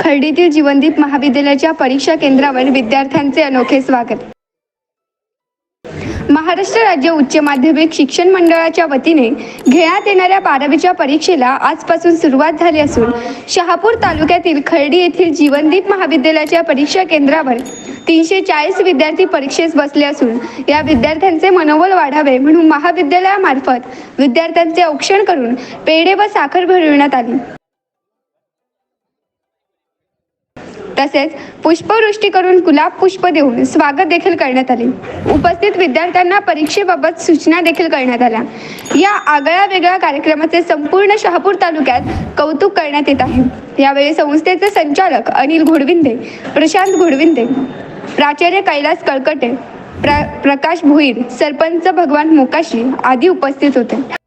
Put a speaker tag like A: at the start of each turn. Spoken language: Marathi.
A: खर्डीतील जीवनदीप महाविद्यालयाच्या परीक्षा केंद्रावर विद्यार्थ्यांचे अनोखे स्वागत. महाराष्ट्र राज्य उच्च माध्यमिक शिक्षण मंडळाच्या वतीने घेण्यात येणाऱ्या बारावीच्या परीक्षेला आजपासून सुरुवात झाली असून शहापूर तालुक्यातील खर्डी येथील जीवनदीप महाविद्यालयाच्या परीक्षा केंद्रावर तीनशे चाळीस विद्यार्थी परीक्षेस बसले असून या विद्यार्थ्यांचे मनोबल वाढावे म्हणून महाविद्यालयामार्फत विद्यार्थ्यांचे औक्षण करून पेढे व साखर भरविण्यात आली. तसेच पुष्पवृष्टी करून गुलाब पुष्प देऊन स्वागत देखील करण्यात आले. उपस्थित विद्यार्थ्यांना परीक्षेबाबत सूचना देखील करण्यात आल्या. या आगळ्या वेगळ्या कार्यक्रमाचे संपूर्ण शहापूर तालुक्यात कौतुक करण्यात येत आहे. यावेळी संस्थेचे संचालक अनिल घोडविंदे प्रशांत घोडविंदे प्राचार्य कैलास कळकटे प्र प्रकाश भोईर सरपंच भगवान मोकाशी आदी उपस्थित होते.